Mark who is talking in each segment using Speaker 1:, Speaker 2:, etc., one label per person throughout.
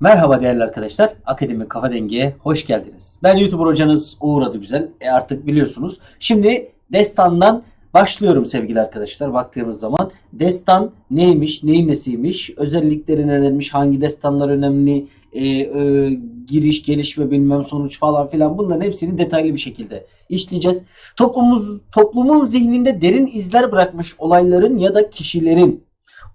Speaker 1: Merhaba değerli arkadaşlar. Akademi Kafa Dengi'ye hoş geldiniz. Ben YouTuber hocanız Uğur Adıgüzel. E artık biliyorsunuz. Şimdi destandan başlıyorum sevgili arkadaşlar. Baktığımız zaman destan neymiş, neyin nesiymiş, özellikleri nelermiş, hangi destanlar önemli, e, e, giriş, gelişme, bilmem sonuç falan filan bunların hepsini detaylı bir şekilde işleyeceğiz. Toplumumuz, toplumun zihninde derin izler bırakmış olayların ya da kişilerin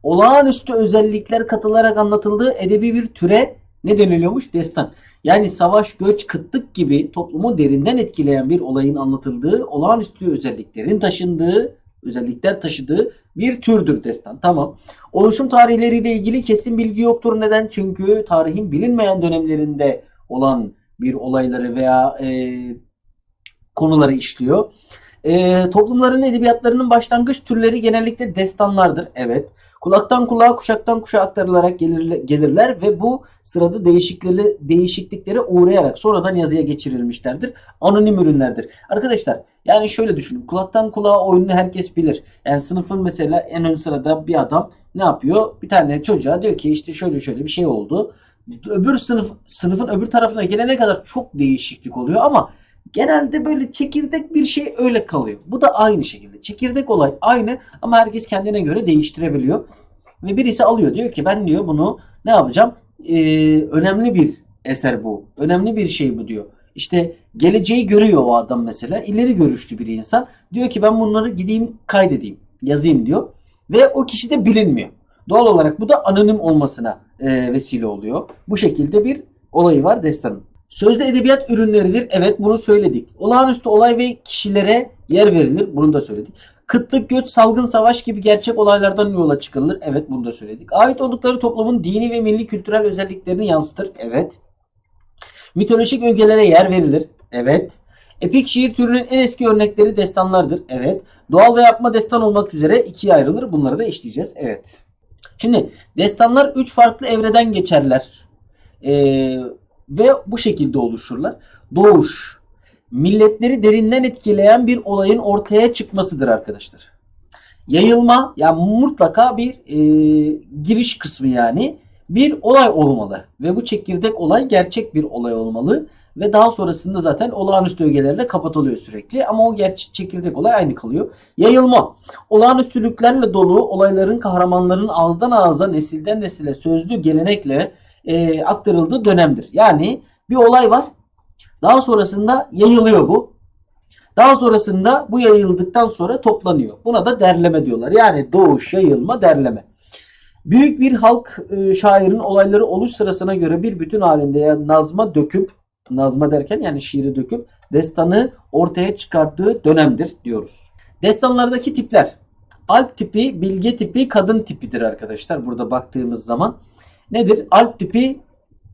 Speaker 1: olağanüstü özellikler katılarak anlatıldığı edebi bir türe ne deniliyormuş? Destan. Yani savaş, göç, kıtlık gibi toplumu derinden etkileyen bir olayın anlatıldığı, olağanüstü özelliklerin taşındığı, özellikler taşıdığı bir türdür destan. Tamam. Oluşum tarihleriyle ilgili kesin bilgi yoktur. Neden? Çünkü tarihin bilinmeyen dönemlerinde olan bir olayları veya e, konuları işliyor. E, toplumların edebiyatlarının başlangıç türleri genellikle destanlardır. Evet. Kulaktan kulağa, kuşaktan kuşağa aktarılarak gelir, gelirler ve bu sırada değişiklikleri, değişikliklere uğrayarak sonradan yazıya geçirilmişlerdir. Anonim ürünlerdir. Arkadaşlar yani şöyle düşünün. Kulaktan kulağa oyununu herkes bilir. Yani sınıfın mesela en ön sırada bir adam ne yapıyor? Bir tane çocuğa diyor ki işte şöyle şöyle bir şey oldu. Öbür sınıf sınıfın öbür tarafına gelene kadar çok değişiklik oluyor ama genelde böyle çekirdek bir şey öyle kalıyor. Bu da aynı şekilde. Çekirdek olay aynı ama herkes kendine göre değiştirebiliyor. Ve birisi alıyor diyor ki ben diyor bunu ne yapacağım? Ee, önemli bir eser bu. Önemli bir şey bu diyor. İşte geleceği görüyor o adam mesela. İleri görüşlü bir insan. Diyor ki ben bunları gideyim kaydedeyim. Yazayım diyor. Ve o kişi de bilinmiyor. Doğal olarak bu da anonim olmasına e, vesile oluyor. Bu şekilde bir olayı var destanın. Sözde edebiyat ürünleridir. Evet bunu söyledik. Olağanüstü olay ve kişilere yer verilir. Bunu da söyledik. Kıtlık, göç, salgın, savaş gibi gerçek olaylardan yola çıkılır. Evet bunu da söyledik. Ait oldukları toplumun dini ve milli kültürel özelliklerini yansıtır. Evet. Mitolojik ögelere yer verilir. Evet. Epik şiir türünün en eski örnekleri destanlardır. Evet. Doğal ve yapma destan olmak üzere ikiye ayrılır. Bunları da işleyeceğiz. Evet. Şimdi destanlar üç farklı evreden geçerler. Ee, ve bu şekilde oluşurlar. Doğuş, milletleri derinden etkileyen bir olayın ortaya çıkmasıdır arkadaşlar. Yayılma, yani mutlaka bir e, giriş kısmı yani bir olay olmalı. Ve bu çekirdek olay gerçek bir olay olmalı. Ve daha sonrasında zaten olağanüstü ögelerle kapatılıyor sürekli. Ama o gerçek çekirdek olay aynı kalıyor. Yayılma. Olağanüstülüklerle dolu olayların kahramanların ağızdan ağza nesilden nesile sözlü gelenekle e, aktarıldığı dönemdir. Yani bir olay var. Daha sonrasında yayılıyor bu. Daha sonrasında bu yayıldıktan sonra toplanıyor. Buna da derleme diyorlar. Yani doğuş, yayılma, derleme. Büyük bir halk e, şairin olayları oluş sırasına göre bir bütün halinde ya nazma döküp, nazma derken yani şiiri döküp destanı ortaya çıkarttığı dönemdir diyoruz. Destanlardaki tipler. Alp tipi, bilge tipi, kadın tipidir arkadaşlar. Burada baktığımız zaman. Nedir? Alp tipi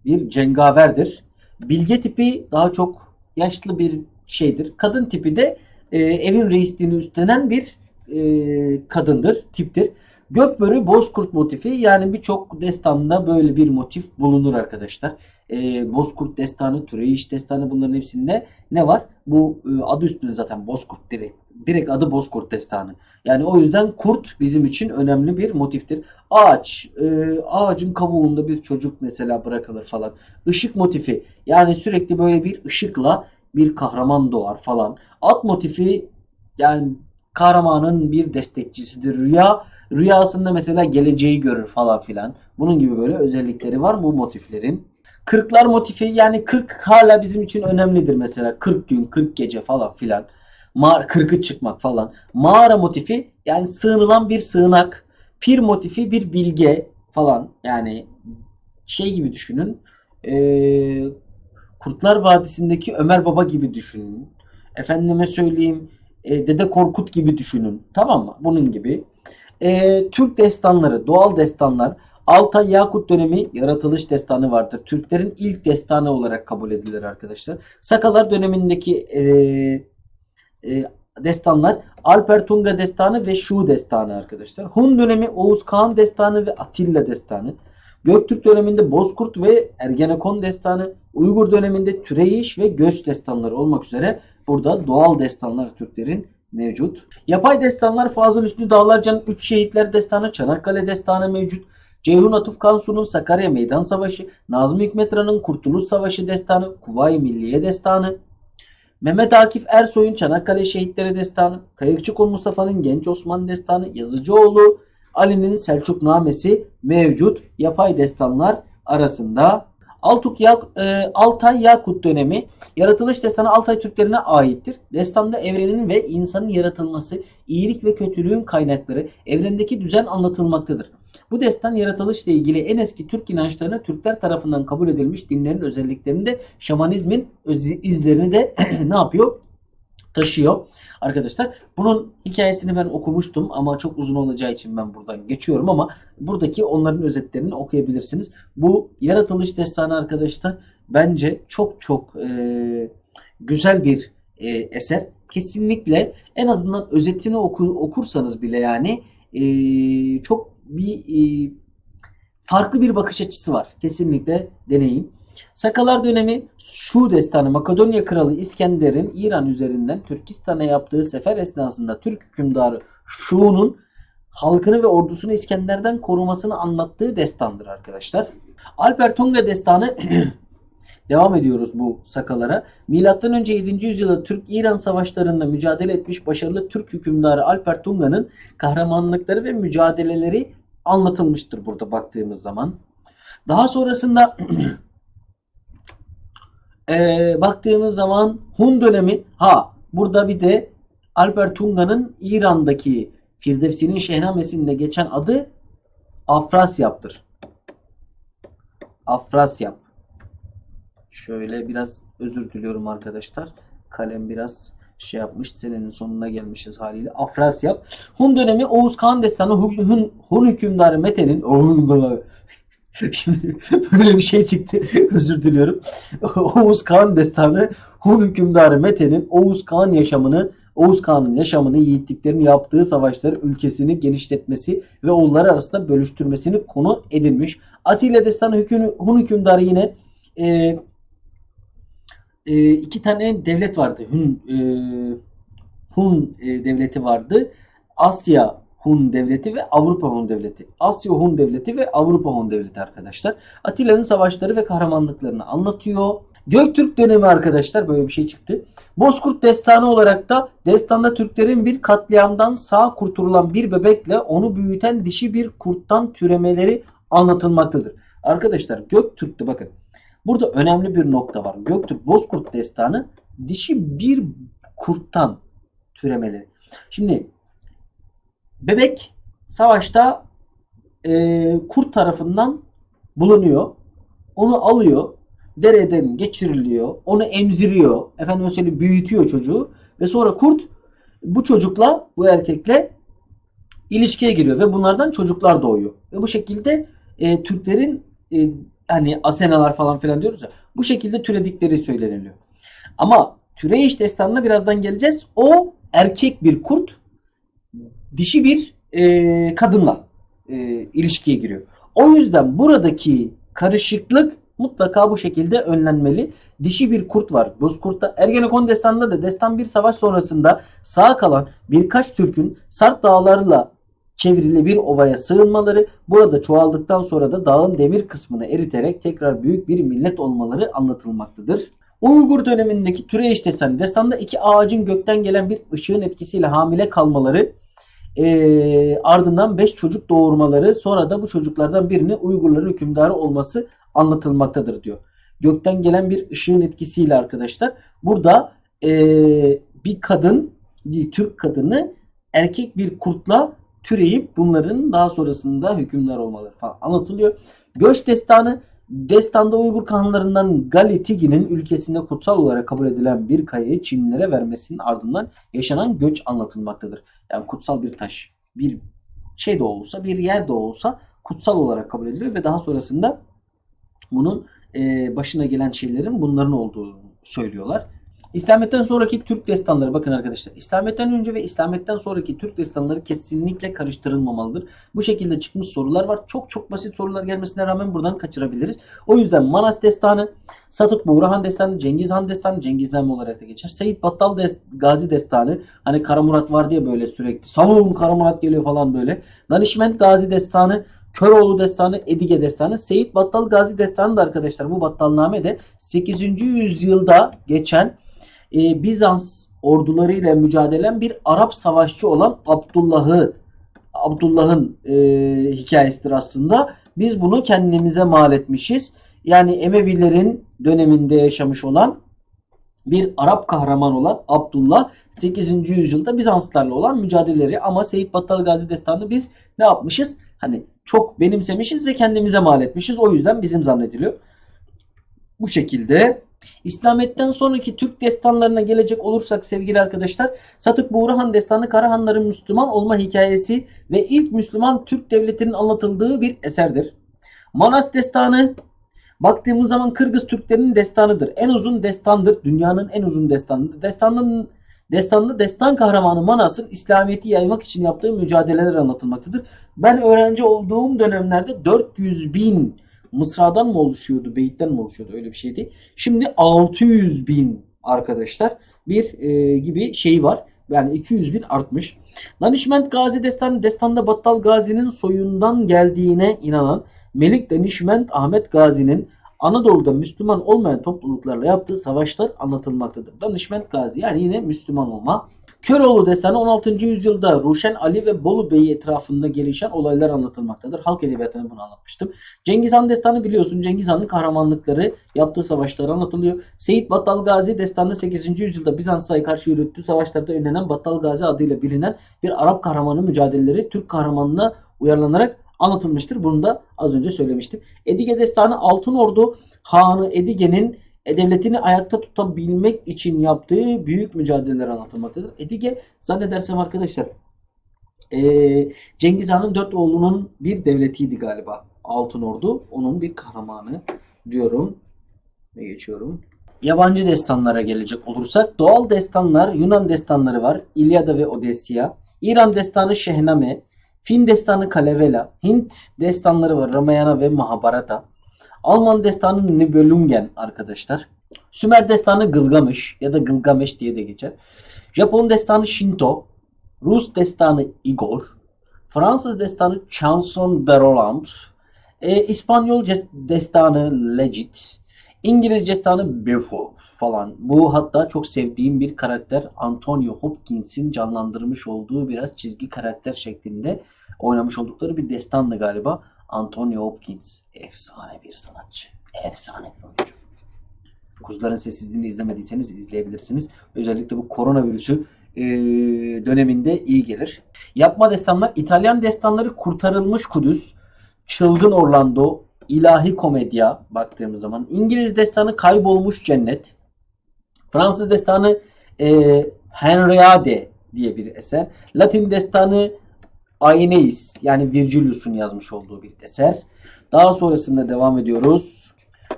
Speaker 1: bir cengaverdir. Bilge tipi daha çok yaşlı bir şeydir. Kadın tipi de e, evin reisliğini üstlenen bir e, kadındır, tiptir. Gökbörü bozkurt motifi yani birçok destanda böyle bir motif bulunur arkadaşlar. E, bozkurt destanı, Türeyiş destanı bunların hepsinde ne var? Bu e, adı üstünde zaten bozkurt direkt. Direkt adı bozkurt destanı. Yani o yüzden kurt bizim için önemli bir motiftir. Ağaç, e, ağacın kavuğunda bir çocuk mesela bırakılır falan. Işık motifi yani sürekli böyle bir ışıkla bir kahraman doğar falan. At motifi yani kahramanın bir destekçisidir. Rüya rüyasında mesela geleceği görür falan filan. Bunun gibi böyle özellikleri var bu motiflerin. Kırklar motifi yani 40 hala bizim için önemlidir mesela. 40 gün, 40 gece falan filan. Mağara, 40'ı çıkmak falan. Mağara motifi yani sığınılan bir sığınak. Pir motifi bir bilge falan. Yani şey gibi düşünün. Ee, Kurtlar Vadisi'ndeki Ömer Baba gibi düşünün. Efendime söyleyeyim e, Dede Korkut gibi düşünün. Tamam mı? Bunun gibi. E, Türk destanları, doğal destanlar Altay Yakut dönemi yaratılış destanı vardır. Türklerin ilk destanı olarak kabul edilir arkadaşlar. Sakalar dönemindeki e, e, destanlar Alper Tunga destanı ve Şu destanı arkadaşlar. Hun dönemi Oğuz Kağan destanı ve Atilla destanı. Göktürk döneminde Bozkurt ve Ergenekon destanı, Uygur döneminde Türeyiş ve Göç destanları olmak üzere burada doğal destanlar Türklerin mevcut. Yapay destanlar Fazıl Üstü Dağlarcan'ın 3 Şehitler Destanı, Çanakkale Destanı mevcut. Ceyhun Atuf Kansu'nun Sakarya Meydan Savaşı, Nazım Hikmet Ran'ın Kurtuluş Savaşı Destanı, Kuvayi Milliye Destanı, Mehmet Akif Ersoy'un Çanakkale Şehitleri Destanı, Kayıkçı Kul Mustafa'nın Genç Osman Destanı, Yazıcıoğlu Ali'nin Selçuk Namesi mevcut yapay destanlar arasında. Altuk Yak, e, Altay Yakut dönemi yaratılış destanı Altay Türklerine aittir. Destanda evrenin ve insanın yaratılması, iyilik ve kötülüğün kaynakları, evrendeki düzen anlatılmaktadır. Bu destan yaratılışla ilgili en eski Türk inançlarına Türkler tarafından kabul edilmiş dinlerin özelliklerini de şamanizmin izlerini de ne yapıyor? Taşıyor. Arkadaşlar bunun hikayesini ben okumuştum ama çok uzun olacağı için ben buradan geçiyorum ama buradaki onların özetlerini okuyabilirsiniz. Bu yaratılış destanı arkadaşlar bence çok çok e, güzel bir e, eser. Kesinlikle en azından özetini oku, okursanız bile yani e, çok bir e, farklı bir bakış açısı var. Kesinlikle deneyin. Sakalar dönemi şu destanı Makedonya Kralı İskender'in İran üzerinden Türkistan'a yaptığı sefer esnasında Türk hükümdarı Şu'nun halkını ve ordusunu İskender'den korumasını anlattığı destandır arkadaşlar. Alper Tunga destanı devam ediyoruz bu sakalara. Milattan önce 7. yüzyılda Türk-İran savaşlarında mücadele etmiş başarılı Türk hükümdarı Alper Tunga'nın kahramanlıkları ve mücadeleleri anlatılmıştır burada baktığımız zaman. Daha sonrasında eee, baktığımız zaman Hun dönemi ha burada bir de Alper Tunga'nın İran'daki Firdevsi'nin Şehnamesi'nde geçen adı Afrasyap'tır. Afrasyap. Şöyle biraz özür diliyorum arkadaşlar. Kalem biraz şey yapmış. Senenin sonuna gelmişiz haliyle. Afrasyap. Hun dönemi Oğuz Kağan Destanı Hun, Hun, Hun hükümdarı Mete'nin Şimdi böyle bir şey çıktı. Özür diliyorum. Oğuz Kağan Destanı Hun hükümdarı Mete'nin Oğuz Kağan yaşamını Oğuz Kağan'ın yaşamını, yiğitliklerini yaptığı savaşları ülkesini genişletmesi ve oğulları arasında bölüştürmesini konu edinmiş. Atilla Destanı hüküm, Hun hükümdarı yine e, e, iki tane devlet vardı. Hun, e, Hun e, devleti vardı. Asya Hun devleti ve Avrupa Hun devleti. Asya Hun devleti ve Avrupa Hun devleti arkadaşlar. Atilla'nın savaşları ve kahramanlıklarını anlatıyor. Göktürk dönemi arkadaşlar böyle bir şey çıktı. Bozkurt destanı olarak da destanda Türklerin bir katliamdan sağ kurtulan bir bebekle onu büyüten dişi bir kurttan türemeleri anlatılmaktadır. Arkadaşlar Göktürk'te bakın burada önemli bir nokta var. Göktürk Bozkurt destanı dişi bir kurttan türemeleri. Şimdi bebek savaşta e, kurt tarafından bulunuyor. Onu alıyor. Dereden geçiriliyor. Onu emziriyor. Efendim söyleyeyim büyütüyor çocuğu. Ve sonra kurt bu çocukla bu erkekle ilişkiye giriyor. Ve bunlardan çocuklar doğuyor. Ve bu şekilde e, Türklerin e, hani asenalar falan filan diyoruz ya. Bu şekilde türedikleri söyleniliyor. Ama türeyiş destanına birazdan geleceğiz. O erkek bir kurt dişi bir e, kadınla e, ilişkiye giriyor. O yüzden buradaki karışıklık mutlaka bu şekilde önlenmeli. Dişi bir kurt var. Bozkurt'ta Ergenekon destanında da destan bir savaş sonrasında sağ kalan birkaç Türk'ün Sarp dağlarıyla çevrili bir ovaya sığınmaları, burada çoğaldıktan sonra da dağın demir kısmını eriterek tekrar büyük bir millet olmaları anlatılmaktadır. Uygur dönemindeki Türeyiş destanı, destanda iki ağacın gökten gelen bir ışığın etkisiyle hamile kalmaları, eee, ardından 5 çocuk doğurmaları sonra da bu çocuklardan birini Uygurların hükümdarı olması anlatılmaktadır diyor. Gökten gelen bir ışığın etkisiyle arkadaşlar. Burada eee, bir kadın, Türk kadını erkek bir kurtla türeyip bunların daha sonrasında hükümdar olmaları falan anlatılıyor. Göç destanı Destanda Uygur kanlarından Gali Tigi'nin ülkesinde kutsal olarak kabul edilen bir kayayı Çinlilere vermesinin ardından yaşanan göç anlatılmaktadır. Yani kutsal bir taş, bir şey de olsa, bir yer de olsa kutsal olarak kabul ediliyor ve daha sonrasında bunun başına gelen şeylerin bunların olduğunu söylüyorlar. İslamiyet'ten sonraki Türk destanları bakın arkadaşlar. İslamiyet'ten önce ve İslamiyet'ten sonraki Türk destanları kesinlikle karıştırılmamalıdır. Bu şekilde çıkmış sorular var. Çok çok basit sorular gelmesine rağmen buradan kaçırabiliriz. O yüzden Manas destanı, Satuk Buğrahan destanı, Cengiz Han destanı, Cengiz Name olarak da geçer. Seyit Battal des, Gazi destanı. Hani Kara Murat var diye böyle sürekli. Savun Kara Murat geliyor falan böyle. Danişment Gazi destanı, Köroğlu Destanı, Edige Destanı, Seyit Battal Gazi Destanı da arkadaşlar bu Battalname de 8. yüzyılda geçen e, Bizans ordularıyla mücadelen bir Arap savaşçı olan Abdullah'ı Abdullah'ın e, hikayesidir aslında. Biz bunu kendimize mal etmişiz. Yani Emevilerin döneminde yaşamış olan bir Arap kahraman olan Abdullah 8. yüzyılda Bizanslarla olan mücadeleleri ama Seyit Battal Gazi Destanı biz ne yapmışız? Hani çok benimsemişiz ve kendimize mal etmişiz. O yüzden bizim zannediliyor. Bu şekilde İslamiyet'ten sonraki Türk destanlarına gelecek olursak sevgili arkadaşlar Satık Buğrahan Destanı Karahanların Müslüman olma hikayesi ve ilk Müslüman Türk devletinin anlatıldığı bir eserdir. Manas Destanı baktığımız zaman Kırgız Türklerinin destanıdır. En uzun destandır. Dünyanın en uzun destanıdır. Destanın Destanında destan kahramanı Manas'ın İslamiyet'i yaymak için yaptığı mücadeleler anlatılmaktadır. Ben öğrenci olduğum dönemlerde 400 bin Mısradan mı oluşuyordu, beyitten mi oluşuyordu öyle bir şey değil. Şimdi 600 bin arkadaşlar bir e, gibi şey var. Yani 200 bin artmış. Danişment Gazi Destanı Destan'da Battal Gazi'nin soyundan geldiğine inanan Melik Danişment Ahmet Gazi'nin Anadolu'da Müslüman olmayan topluluklarla yaptığı savaşlar anlatılmaktadır. Danışment Gazi yani yine Müslüman olma. Köroğlu destanı 16. yüzyılda Ruşen Ali ve Bolu Bey etrafında gelişen olaylar anlatılmaktadır. Halk edebiyatında bunu anlatmıştım. Cengiz Han destanı biliyorsun. Cengiz Han'ın kahramanlıkları, yaptığı savaşlar anlatılıyor. Seyit Battal Gazi destanı 8. yüzyılda Bizans'a karşı yürüttüğü savaşlarda ünlenen Battal Gazi adıyla bilinen bir Arap kahramanı mücadeleleri Türk kahramanına uyarlanarak anlatılmıştır. Bunu da az önce söylemiştim. Edige destanı Altın Ordu Hanı Edige'nin devletini ayakta tutabilmek için yaptığı büyük mücadeleler anlatılmaktadır. Edige zannedersem arkadaşlar eee, Cengiz Han'ın dört oğlunun bir devletiydi galiba. Altın Ordu onun bir kahramanı diyorum ve geçiyorum. Yabancı destanlara gelecek olursak doğal destanlar Yunan destanları var. İlyada ve Odesya. İran destanı Şehname. Fin destanı Kalevala. Hint destanları var. Ramayana ve Mahabharata. Alman destanı Nibelungen arkadaşlar. Sümer destanı Gılgamış ya da Gılgameş diye de geçer. Japon destanı Shinto. Rus destanı Igor. Fransız destanı Chanson de Roland. E, İspanyol destanı Legit. İngiliz destanı Beowulf falan. Bu hatta çok sevdiğim bir karakter. Antonio Hopkins'in canlandırmış olduğu biraz çizgi karakter şeklinde oynamış oldukları bir destandı galiba. Antonio Hopkins. Efsane bir sanatçı. Efsane bir oyuncu. Kuzuların Sessizliğini izlemediyseniz izleyebilirsiniz. Özellikle bu koronavirüsü döneminde iyi gelir. Yapma destanlar İtalyan destanları Kurtarılmış Kudüs, Çılgın Orlando, İlahi Komedya baktığımız zaman. İngiliz destanı Kaybolmuş Cennet. Fransız destanı e, Henriade diye bir eser. Latin destanı Aeneis yani Virgilius'un yazmış olduğu bir eser. Daha sonrasında devam ediyoruz.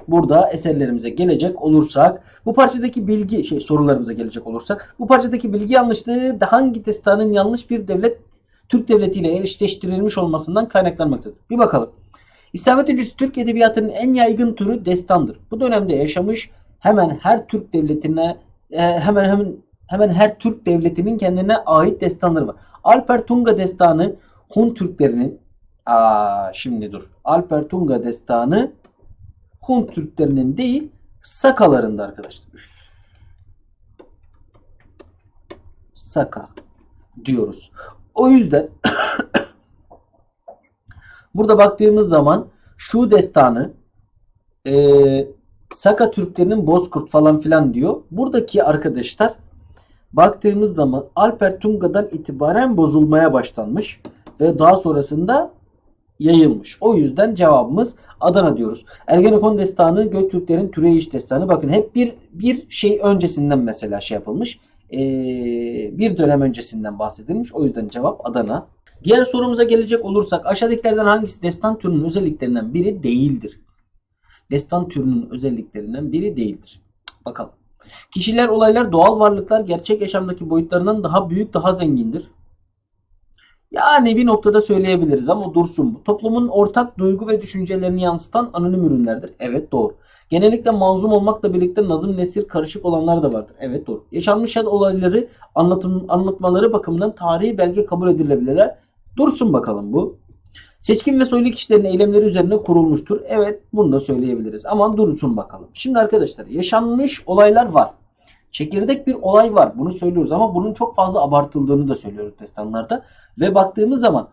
Speaker 1: Burada eserlerimize gelecek olursak bu parçadaki bilgi şey sorularımıza gelecek olursak bu parçadaki bilgi yanlışlığı hangi destanın yanlış bir devlet Türk devletiyle eşleştirilmiş olmasından kaynaklanmaktadır. Bir bakalım. İslamiyet öncesi Türk edebiyatının en yaygın türü destandır. Bu dönemde yaşamış hemen her Türk devletine e, hemen hemen hemen her Türk devletinin kendine ait destanları var. Alper Tunga destanı Hun Türklerinin aa şimdi dur. Alper Tunga destanı Hun Türklerinin değil Sakalarında arkadaşlar. Üf. Saka diyoruz. O yüzden burada baktığımız zaman şu destanı e, Saka Türklerinin Bozkurt falan filan diyor. Buradaki arkadaşlar baktığımız zaman Alper Tunga'dan itibaren bozulmaya başlanmış ve daha sonrasında yayılmış. O yüzden cevabımız Adana diyoruz. Ergenekon destanı Göktürklerin Türeyiş destanı. Bakın hep bir bir şey öncesinden mesela şey yapılmış. Ee, bir dönem öncesinden bahsedilmiş. O yüzden cevap Adana. Diğer sorumuza gelecek olursak aşağıdakilerden hangisi destan türünün özelliklerinden biri değildir? Destan türünün özelliklerinden biri değildir. Bakalım. Kişiler, olaylar, doğal varlıklar gerçek yaşamdaki boyutlarından daha büyük, daha zengindir. Yani bir noktada söyleyebiliriz ama dursun bu. Toplumun ortak duygu ve düşüncelerini yansıtan anonim ürünlerdir. Evet doğru. Genellikle manzum olmakla birlikte nazım nesir karışık olanlar da vardır. Evet doğru. Yaşanmış ya olayları anlatım, anlatmaları bakımından tarihi belge kabul edilebilirler. Dursun bakalım bu. Seçkin ve soylu kişilerin eylemleri üzerine kurulmuştur. Evet bunu da söyleyebiliriz. Ama dursun bakalım. Şimdi arkadaşlar yaşanmış olaylar var. Çekirdek bir olay var. Bunu söylüyoruz ama bunun çok fazla abartıldığını da söylüyoruz destanlarda. Ve baktığımız zaman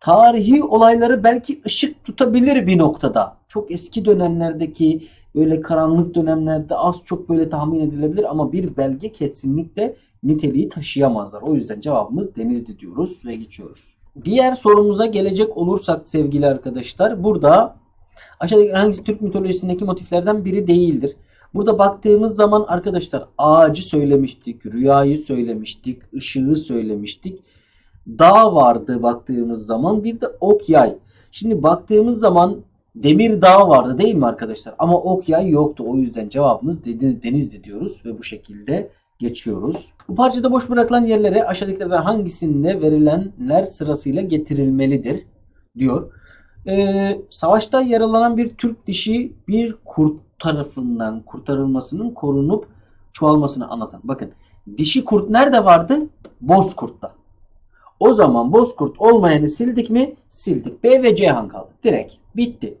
Speaker 1: tarihi olayları belki ışık tutabilir bir noktada. Çok eski dönemlerdeki böyle karanlık dönemlerde az çok böyle tahmin edilebilir ama bir belge kesinlikle niteliği taşıyamazlar. O yüzden cevabımız Denizli diyoruz ve geçiyoruz. Diğer sorumuza gelecek olursak sevgili arkadaşlar burada aşağıdaki hangisi Türk mitolojisindeki motiflerden biri değildir? Burada baktığımız zaman arkadaşlar ağacı söylemiştik, rüyayı söylemiştik, ışığı söylemiştik. Dağ vardı baktığımız zaman bir de ok yay. Şimdi baktığımız zaman demir dağ vardı değil mi arkadaşlar? Ama ok yay yoktu. O yüzden cevabımız Deniz- Denizli diyoruz ve bu şekilde geçiyoruz. Bu parçada boş bırakılan yerlere aşağıdakilerden hangisinde verilenler sırasıyla getirilmelidir diyor. Ee, savaşta yaralanan bir Türk dişi bir kurt tarafından kurtarılmasının korunup çoğalmasını anlatan. Bakın dişi kurt nerede vardı? Bozkurt'ta. O zaman Bozkurt olmayanı sildik mi? Sildik. B ve Ceyhan kaldı. Direkt. Bitti.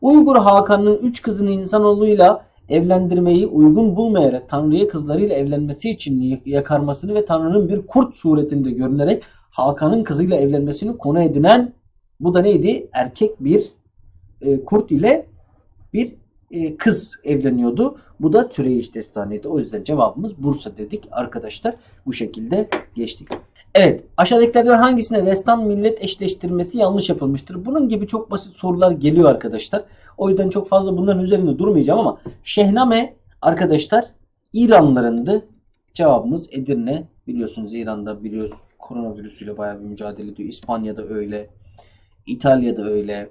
Speaker 1: Uygur Hakan'ın üç kızını insanoğluyla evlendirmeyi uygun bulmayarak Tanrı'ya kızlarıyla evlenmesi için yakarmasını ve Tanrı'nın bir kurt suretinde görünerek Hakan'ın kızıyla evlenmesini konu edinen bu da neydi? Erkek bir e, kurt ile bir e, kız evleniyordu. Bu da Türeyiş destanıydı. O yüzden cevabımız Bursa dedik arkadaşlar. Bu şekilde geçtik. Evet aşağıdakilerden hangisine destan millet eşleştirmesi yanlış yapılmıştır? Bunun gibi çok basit sorular geliyor arkadaşlar. O yüzden çok fazla bunların üzerinde durmayacağım ama Şehname arkadaşlar İranlılarındı. Cevabımız Edirne. Biliyorsunuz İran'da biliyoruz koronavirüsüyle bayağı bir mücadele ediyor. İspanya'da öyle. İtalya'da öyle.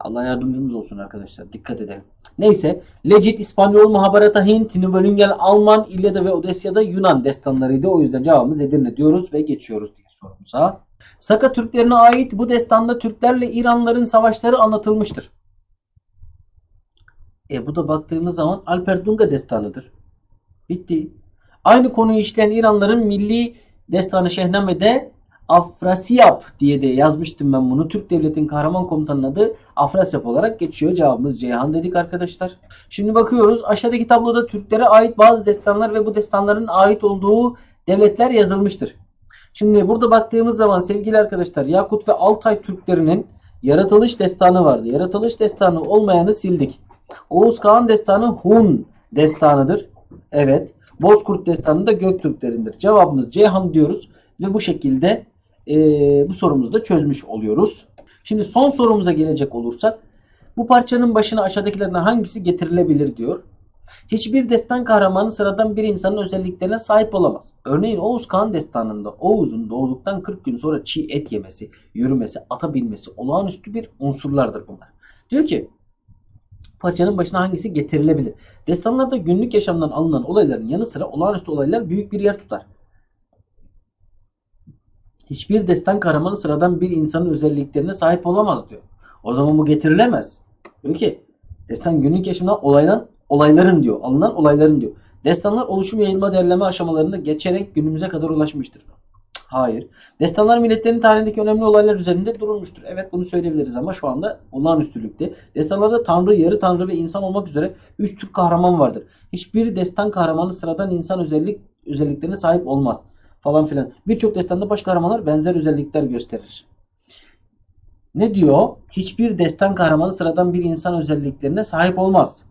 Speaker 1: Allah yardımcımız olsun arkadaşlar. Dikkat edelim. Neyse. Legit İspanyol, Muhaberata Hint, Nibelungen Alman, İlyada ve Odesya'da Yunan destanlarıydı. O yüzden cevabımız Edirne diyoruz ve geçiyoruz diye sorumuza. Saka Türklerine ait bu destanda Türklerle İranlıların savaşları anlatılmıştır. E bu da baktığımız zaman Alper Dunga destanıdır. Bitti. Aynı konuyu işleyen İranların milli destanı Şehname'de Afrasiyap diye de yazmıştım ben bunu. Türk devletin kahraman komutanının adı Afrasiyap olarak geçiyor. Cevabımız Ceyhan dedik arkadaşlar. Şimdi bakıyoruz. Aşağıdaki tabloda Türklere ait bazı destanlar ve bu destanların ait olduğu devletler yazılmıştır. Şimdi burada baktığımız zaman sevgili arkadaşlar Yakut ve Altay Türklerinin yaratılış destanı vardı. Yaratılış destanı olmayanı sildik. Oğuz Kağan destanı Hun destanıdır. Evet. Bozkurt destanı da Göktürklerindir. Cevabımız Ceyhan diyoruz ve bu şekilde eee, bu sorumuzu da çözmüş oluyoruz. Şimdi son sorumuza gelecek olursak bu parçanın başına aşağıdakilerden hangisi getirilebilir diyor. Hiçbir destan kahramanı sıradan bir insanın özelliklerine sahip olamaz. Örneğin Oğuz Kağan destanında Oğuz'un doğduktan 40 gün sonra çiğ et yemesi, yürümesi, ata binmesi olağanüstü bir unsurlardır bunlar. Diyor ki parçanın başına hangisi getirilebilir? Destanlarda günlük yaşamdan alınan olayların yanı sıra olağanüstü olaylar büyük bir yer tutar. Hiçbir destan kahramanı sıradan bir insanın özelliklerine sahip olamaz diyor. O zaman bu getirilemez. Diyor ki destan günlük yaşamdan olaylan olayların diyor. Alınan olayların diyor. Destanlar oluşum yayılma derleme aşamalarında geçerek günümüze kadar ulaşmıştır. Hayır. Destanlar milletlerin tarihindeki önemli olaylar üzerinde durulmuştur. Evet bunu söyleyebiliriz ama şu anda olağanüstülükte. Destanlarda tanrı, yarı tanrı ve insan olmak üzere 3 tür kahraman vardır. Hiçbir destan kahramanı sıradan insan özellik özelliklerine sahip olmaz falan filan. Birçok destanda baş kahramanlar benzer özellikler gösterir. Ne diyor? Hiçbir destan kahramanı sıradan bir insan özelliklerine sahip olmaz.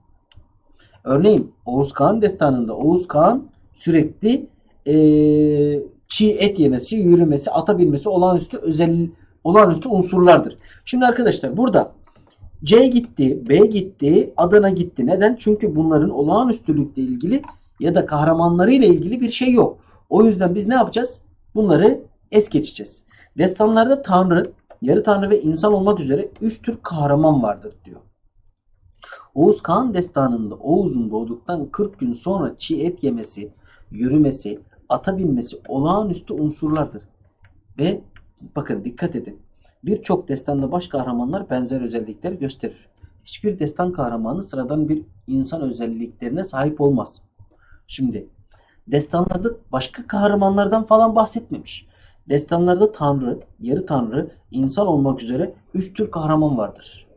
Speaker 1: Örneğin Oğuz Kağan destanında Oğuz Kağan sürekli eee, çiğ et yemesi, yürümesi, ata binmesi olağanüstü özel olağanüstü unsurlardır. Şimdi arkadaşlar burada C gitti, B gitti, Adana gitti. Neden? Çünkü bunların olağanüstülükle ilgili ya da kahramanlarıyla ilgili bir şey yok. O yüzden biz ne yapacağız? Bunları es geçeceğiz. Destanlarda tanrı, yarı tanrı ve insan olmak üzere 3 tür kahraman vardır diyor. Oğuz Kağan destanında Oğuz'un doğduktan 40 gün sonra çiğ et yemesi, yürümesi, ata binmesi olağanüstü unsurlardır. Ve bakın dikkat edin. Birçok destanda baş kahramanlar benzer özellikler gösterir. Hiçbir destan kahramanı sıradan bir insan özelliklerine sahip olmaz. Şimdi destanlarda başka kahramanlardan falan bahsetmemiş. Destanlarda tanrı, yarı tanrı, insan olmak üzere 3 tür kahraman vardır.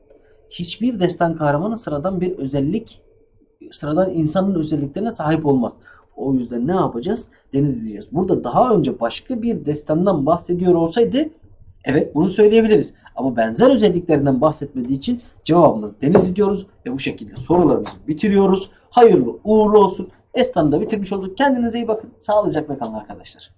Speaker 1: Hiçbir destan kahramanı sıradan bir özellik, sıradan insanın özelliklerine sahip olmaz. O yüzden ne yapacağız? Deniz diyeceğiz. Burada daha önce başka bir destandan bahsediyor olsaydı evet bunu söyleyebiliriz. Ama benzer özelliklerinden bahsetmediği için cevabımız Denizli diyoruz ve bu şekilde sorularımızı bitiriyoruz. Hayırlı uğurlu olsun. Destanı da bitirmiş olduk. Kendinize iyi bakın. Sağlıcakla kalın arkadaşlar.